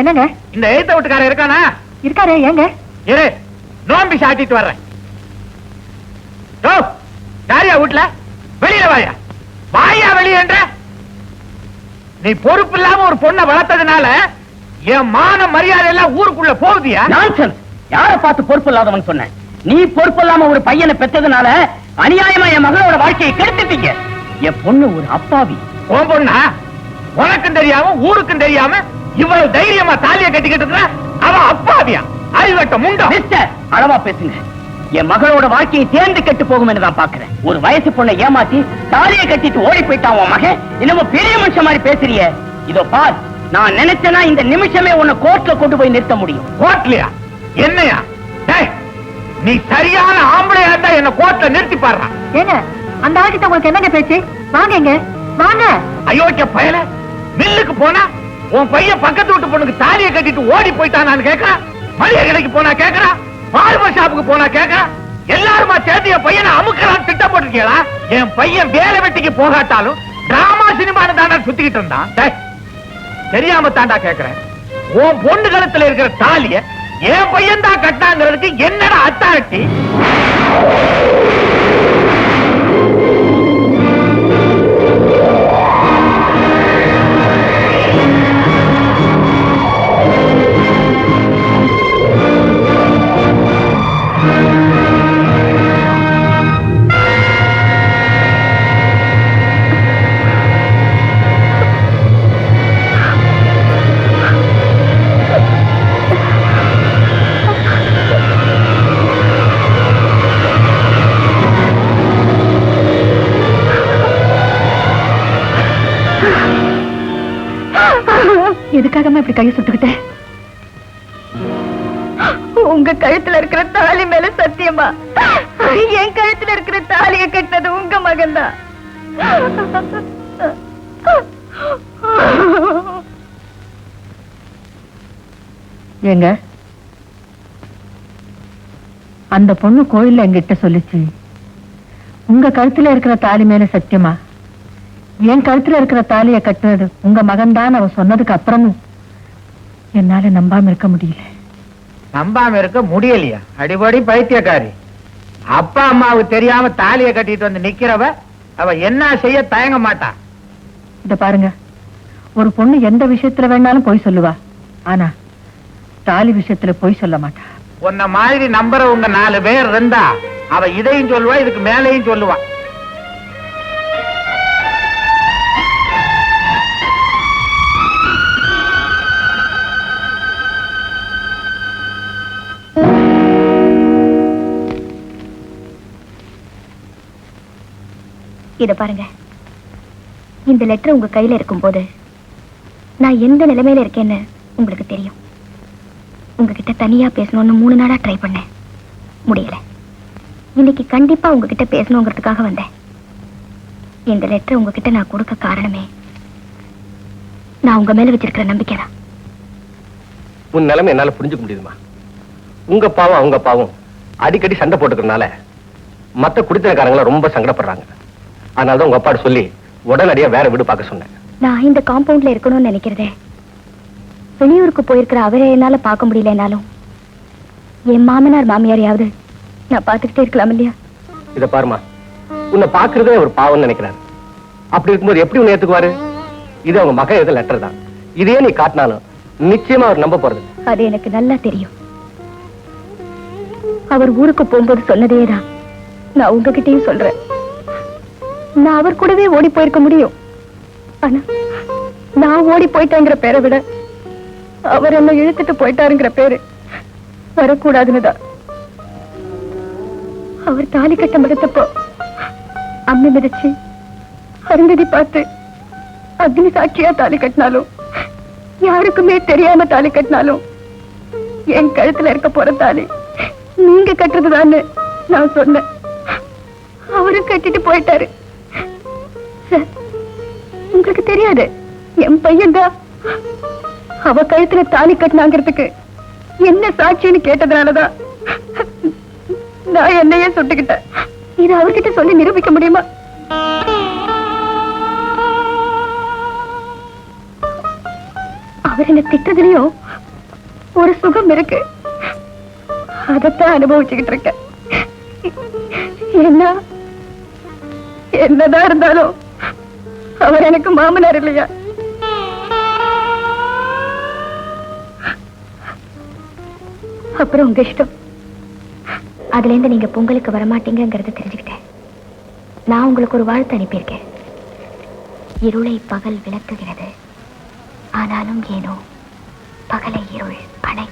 என்னங்க? இந்த எழுத்த வீட்டுக்காரன் இருக்கானா? இருக்காரே ஏங்க? இரு நோம்பி சாட்டிட்டு வர்றேன். யாரியா வீட்டுல வெளியில வாயா. வாயா வெளியேன்ற நீ பொறுப்பு இல்லாம ஒரு பொண்ணை வளர்த்ததுனால என் மான மரியாதை எல்லாம் ஊருக்குள்ள போகுதியா? நான்சென்ஸ் யார பார்த்து பொறுப்பு இல்லாதவன் சொன்னேன் நீ பொறுப்பு இல்லாம ஒரு பையனை பெற்றதுனால அநியாயமா என் மகளோட வாழ்க்கையை கெடுத்துட்டீங்க. என் பொண்ணு ஒரு அப்பாவி. உன் பொண்ணா? உனக்கும் தெரியாம ஊருக்கும் தெரியாம இவ்வளவு தைரியமா தாலியை கட்டிக்கிட்டு இருக்கிற? அவ அப்பாவியா? அறிவட்ட முண்டம் மிஸ்டர் அளவா பேசுங்க. என் மகளோட வாழ்க்கையை தேர்ந்து கெட்டு போகும் என்று நான் பாக்குறேன் ஒரு வயசு பொண்ணை ஏமாத்தி தாலியை கட்டிட்டு ஓடி போயிட்டான் உன் மகன். இன்னமும் பெரிய மனுஷன் மாதிரி பேசுறிய. இதோ பார் நான் நினைச்சேனா இந்த நிமிஷமே உன்னை கோர்ட்ல கொண்டு போய் நிறுத்த முடியும். கோட்லையா என்னையா? டேய், நீ சரியான ஆம்பளையா இருந்தா என்ன கோர்ட்ல நிறுத்தி பாடுறான் ஏங்க அந்த ஆள்கிட்ட உங்களுக்கு என்னங்க பேச்சு? வாங்க வாங்க. அயோக்கிய பயல மில்லுக்கு போனா உன் பையன் பக்கத்து வீட்டு பொண்ணுக்கு தாலியை கட்டிட்டு ஓடி போயிட்டானான்னு கேட்கறான் மளிகை கடைக்கு போனா கேட்கறான் பார்பர் ஷாப்புக்கு போனா கேட்கறான் எல்லாருமா சேர்த்து என் பையனை அமுக்கலான்னு திட்டம் போட்டிருக்கீங்களா? என் பையன் வேலை வெட்டிக்கு போகாட்டாலும் டிராமா சினிமான்னு தாண்டா சுத்திக்கிட்டு இருந்தான். டேய், தெரியாம தாண்டா கேட்கிறேன் உன் பொண்ணு கழுத்துல இருக்கிற தாலிய என் பையன் தான் கட்டாங்கிறதுக்கு என்னடா அத்தாரிட்டி எதுக்காகமா இப்படி கையை சுட்டுக்கிட்டேன் உங்க கழுத்துல இருக்கிற தாலி மேல சத்தியமா? என் கழுத்துல இருக்கிற தாலியை கட்டினது உங்க மகன் தான் ஏங்க அந்த பொண்ணு கோயில்ல என்கிட்ட சொல்லுச்சு. உங்க கழுத்துல இருக்கிற தாலி மேல சத்தியமா? என் கழுத்துல இருக்கிற தாலியை கட்டுறது உங்க மகன் தான் அவ சொன்னதுக்கு அப்புறமும் என்னால நம்பாம இருக்க முடியல. நம்பாம இருக்க முடியலையா? அடிபடி பைத்தியக்காரி. அப்பா அம்மாவுக்கு தெரியாம தாலியை கட்டிட்டு வந்து நிக்கிறவ அவ என்ன செய்ய தயங்க மாட்டா? இத பாருங்க. ஒரு பொண்ணு எந்த விஷயத்துல வேணாலும் போய் சொல்லுவா. ஆனா தாலி விஷயத்துல போய் சொல்ல மாட்டா. உன்ன மாதிரி நம்புறவங்க நாலு பேர் இருந்தா அவ இதையும் சொல்லுவா இதுக்கு மேலையும் சொல்லுவா. இதை பாருங்க. இந்த லெட்டர் உங்க கையில இருக்கும்போது நான் எந்த நிலைமையில இருக்கேன்னு உங்களுக்கு தெரியும். உங்ககிட்ட தனியா பேசணும்னு மூணு நாளா ட்ரை பண்ணேன். முடியல. இன்னைக்கு கண்டிப்பா உங்ககிட்ட பேசணுங்கிறதுக்காக வந்தேன். இந்த லெட்டர் உங்ககிட்ட நான் கொடுக்க காரணமே நான் உங்க மேல வச்சிருக்கிற நம்பிக்கை தான். உன் நிலைமை என்னால புரிஞ்சுக்க முடியுதுமா? உங்க பாவம் அவங்க பாவம். அடிக்கடி சண்டை போட்டுக்கிறதுனால மத்த குடித்தனக்காரங்கள ரொம்ப சங்கடப்படுறாங்க. அதனாலதான் உங்க அப்பாட்ட சொல்லி உடனடியா வேற வீடு பார்க்க சொன்னேன். நான் இந்த காம்பவுண்ட்ல இருக்கணும்னு நினைக்கிறதே. வெளியூருக்கு போயிருக்கிற அவரை என்னால பார்க்க முடியலனாலும் என் மாமனார் மாமியாரையாவது நான் பார்த்துக்கிட்டே இருக்கலாம் இல்லையா? இத பாருமா உன்னை பாக்குறதே ஒரு பாவம்னு நினைக்கிறாரு. அப்படி இருக்கும்போது எப்படி உன்னை ஏத்துக்குவாரு? இது அவங்க மக எழுத லெட்டர் தான். இதே நீ காட்டினாலும் நிச்சயமா அவர் நம்ப போறது. அது எனக்கு நல்லா தெரியும். அவர் ஊருக்கு போகும்போது சொன்னதே தான் நான் உங்ககிட்டயும் சொல்றேன். நான் அவர் கூடவே ஓடி போயிருக்க முடியும். ஆனா நான் ஓடி போயிட்டேங்கிற பேரை விட அவர் என்ன இழுத்துட்டு போயிட்டாருங்கிற பேரு வரக்கூடாதுன்னுதான் அவர் தாலி கட்ட மறுத்தப்போ அம்மி மிதிச்சு அருந்ததி பார்த்து அக்னி சாட்சியா தாலி கட்டினாலும் யாருக்குமே தெரியாம தாலி கட்டினாலும் என் கழுத்துல இருக்க போற தாலி நீங்க கட்டுறதுதான்னு நான் சொன்னேன். அவரும் கட்டிட்டு போயிட்டாரு. சார், உங்களுக்கு தெரியாது. என் பையன் தான் அவ கழுத்துல தாலி கட்டினாங்கிறதுக்கு என்ன சாட்சின்னு கேட்டதுனாலதான் நான் என்னையே சுட்டுக்கிட்டேன். இது அவர்கிட்ட சொல்லி நிரூபிக்க முடியுமா? அவர் என்ன திட்டதுலயும் ஒரு சுகம் இருக்கு. அதைத்தான் அனுபவிச்சுக்கிட்டு இருக்கேன். என்ன என்னதான் இருந்தாலும் அவர் எனக்கு மாமனார் இல்லையா? அப்புறம் உங்க இஷ்டம். அதுல இருந்து நீங்க பொங்கலுக்கு வரமாட்டீங்கிறத தெரிஞ்சுக்கிட்டேன். நான் உங்களுக்கு ஒரு வாழ்த்து அனுப்பியிருக்கேன். இருளை பகல் விளக்குகிறது. ஆனாலும் ஏனோ பகலை இருள் அணை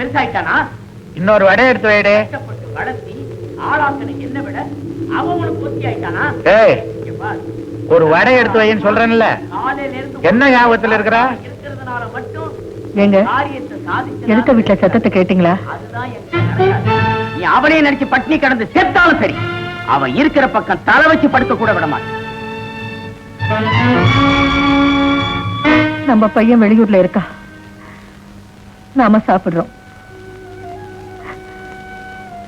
பெருசாயிட்டானா? இன்னொரு வடை எடுத்து வைடு. கஷ்டப்பட்டு வளர்த்தி ஆளாக்கனை என்ன விட அவன் உனக்கு ஒத்தி ஆயிட்டானா ஏய் இங்க பார், ஒரு வடை எடுத்து வைன்னு சொல்றேன்ல. என்ன ஞாபகத்துல இருக்கிற? இருக்கிறதுனால மட்டும் ஏங்க வீட்டுல சத்தத்தை கேட்டீங்களா. நீ அவனையும் நினைச்சு பட்னி கடந்து செத்தாலும் சரி அவன் இருக்கிற பக்கம் தலை வச்சு படுக்க கூட விட மாட்டான். நம்ம பையன் வெளியூர்ல இருக்கா? நாம சாப்பிடுறோம்.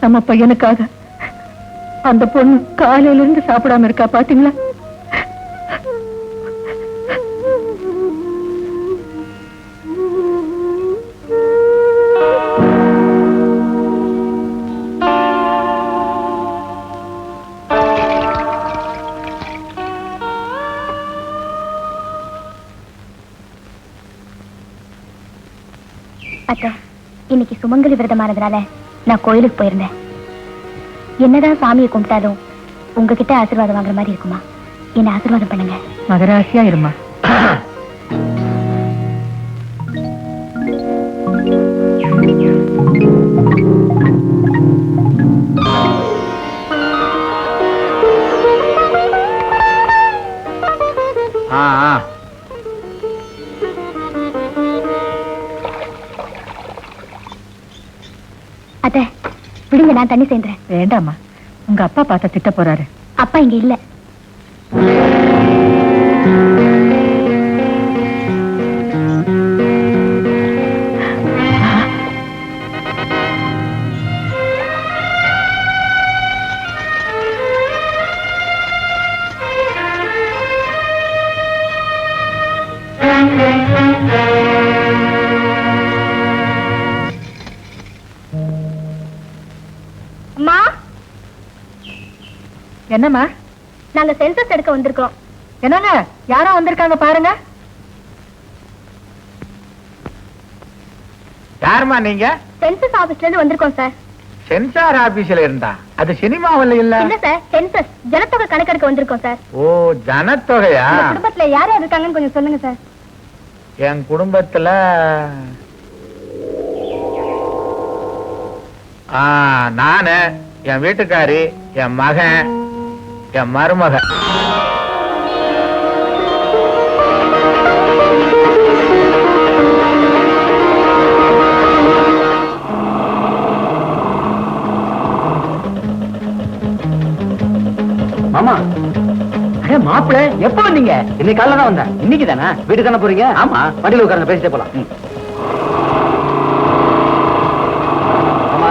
நம்ம பையனுக்காக. அந்த பொண்ணு காலையில இருந்து சாப்பிடாம இருக்கா பாத்தீங்களா? அத்தை இன்னைக்கு சுமங்கலி விரதமானதுனால நான் கோயிலுக்கு போயிருந்தேன். என்னதான் சாமியை கும்பிட்டாலும் உங்ககிட்ட ஆசீர்வாதம் வாங்குற மாதிரி இருக்குமா? என்ன ஆசீர்வாதம் பண்ணுங்க. மகராசியா இருமா? ஆ நான் தண்ணி சேர்ந்துறேன். வேண்டாமா உங்க அப்பா பார்த்தா திட்ட போறாரு. அப்பா இங்க இல்ல. என்னம்மா? நாங்க சென்சஸ் எடுக்க வந்திருக்கோம் என்னங்க? யாரோ வந்திருக்காங்க பாருங்க. யாரும்மா நீங்க? சென்சஸ் ஆபீஸ்ல இருந்து வந்திருக்கோம் சார் சென்சார் ஆபீஸ்ல இருந்தா? அது சினிமாவில் இல்ல? இல்ல சார் சென்சஸ் ஜனத்தொகை கணக்கெடுக்க வந்திருக்கோம் சார் ஓ ஜனத்தொகையா? குடும்பத்துல யார் யார் இருக்காங்கன்னு கொஞ்சம் சொல்லுங்க சார் என் குடும்பத்துல நானு என் வீட்டுக்காரி என் மகன் என் மருமகன் மாமா. எப்ப வந்தீங்க? இன்னைக்கு காலைல தான் வந்தேன். இன்னைக்கு தானே வீட்டுக்கு தானே போறீங்க? ஆமா. வண்டியில உட்கார்ந்து பேசிட்டே போலாம் ஆமா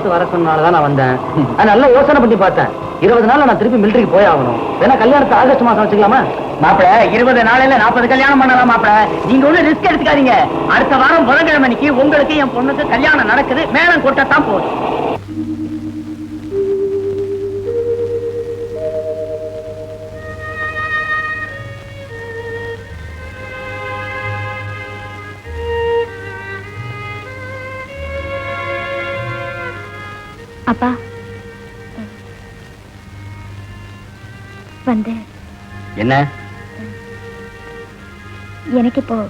நீங்க வர சொன்னால தான் நான் வந்தேன். நான் நல்லா யோசனை பண்ணி பார்த்தேன். இருபது நாள்ல நான் திருப்பி மிலிட்டரிக்கு போய் ஆகணும் வேணா கல்யாணத்தை ஆகஸ்ட் மாசம் வச்சுக்கலாமா? மாப்பிள இருபது நாளையில நாற்பது கல்யாணம் பண்ணலாம் மாப்பிள. நீங்க ஒண்ணு ரிஸ்க் எடுத்துக்காதீங்க. அடுத்த வாரம் புதன்கிழமைக்கு உங்களுக்கு என் பொண்ணுக்கு கல்யாணம் நடக்குது. மேலம் கொட்டத்தான் போகுது அப்பா. வந்து. என்ன? எனக்கு இப்போ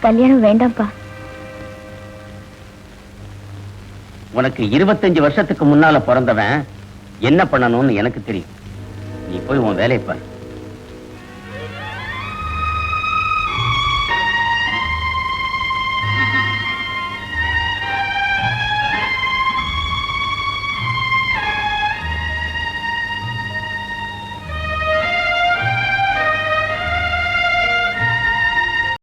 கல்யாணம் வேண்டாம்ப்பா. உனக்கு இருபத்தஞ்சு வருஷத்துக்கு முன்னால பிறந்தவன் என்ன பண்ணணும்னு எனக்கு தெரியும். நீ போய் உன் வேலையை பாரு.